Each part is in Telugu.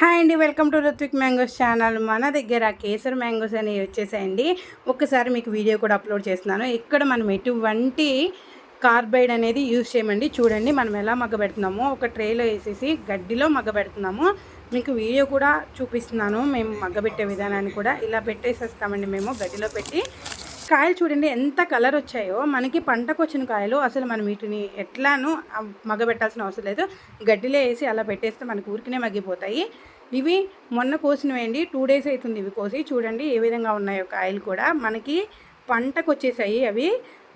హాయ్ అండి welcome to Ruthvik mangoes channel. మన దగ్గర కేసర్ మ్యాంగోస్ అనేవి వచ్చేసాయండి. ఒక్కసారి మీకు వీడియో కూడా అప్లోడ్ చేస్తున్నాను. ఇక్కడ మనం ఎటువంటి కార్బైడ్ అనేది యూజ్ చేయమండి. చూడండి మనం ఎలా మగ్గబెడుతున్నామో ఒక ట్రేలో వేసేసి గడ్డిలో మగ్గబెడుతున్నాము మీకు వీడియో కూడా చూపిస్తున్నాను. మేము మగ్గబెట్టే విధానాన్ని కూడా ఇలా పెట్టేసేస్తామండి మేము గడ్డిలో పెట్టి. కాయలు చూడండి ఎంత కలర్ వచ్చాయో. మనకి పంటకు వచ్చిన కాయలు అసలు మనం వీటిని ఎట్లానూ మగబెట్టాల్సిన అవసరం లేదు. గడ్డిలో వేసి అలా పెట్టేస్తే మనకు ఊరికినే మగ్గిపోతాయి. ఇవి మొన్న కోసినవేండి టూ డేస్ అవుతుంది ఇవి కోసి. చూడండి ఏ విధంగా ఉన్నాయో కాయలు కూడా. మనకి పంటకు వచ్చేసాయి అవి.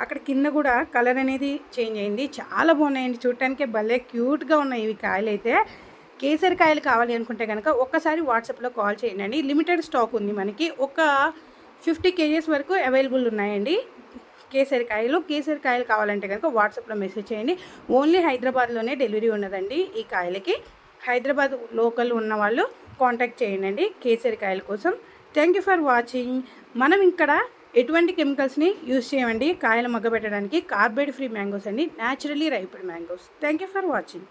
అక్కడ కింద కూడా కలర్ అనేది చేంజ్ అయింది. చాలా బాగున్నాయండి. చూడటానికి భలే క్యూట్గా ఉన్నాయి ఇవి కాయలు అయితే. కేసరి కాయలు కావాలి అనుకుంటే కనుక ఒక్కసారి వాట్సాప్లో కాల్ చేయండి. లిమిటెడ్ స్టాక్ ఉంది మనకి. ఒక ఫిఫ్టీ కేజీస్ వరకు అవైలబుల్ ఉన్నాయండి. కేసరి కాయలు కేసరి కాయలు కావాలంటే కనుక వాట్సాప్లో మెసేజ్ చేయండి. ఓన్లీ హైదరాబాద్లోనే డెలివరీ ఉన్నదండి ఈ కాయలకి. హైదరాబాద్ లోకల్ ఉన్న వాళ్ళు కాంటాక్ట్ చేయండి కేసరికాయల కోసం. థ్యాంక్ యూ ఫర్ వాచింగ్ మనం ఇక్కడ ఎటువంటి కెమికల్స్ని యూజ్ చేయమండి? కాయలు మగ్గబెట్టడానికి కార్బైడ్ ఫ్రీ మ్యాంగోస్ అండి. Naturally ripened mangoes thank you for watching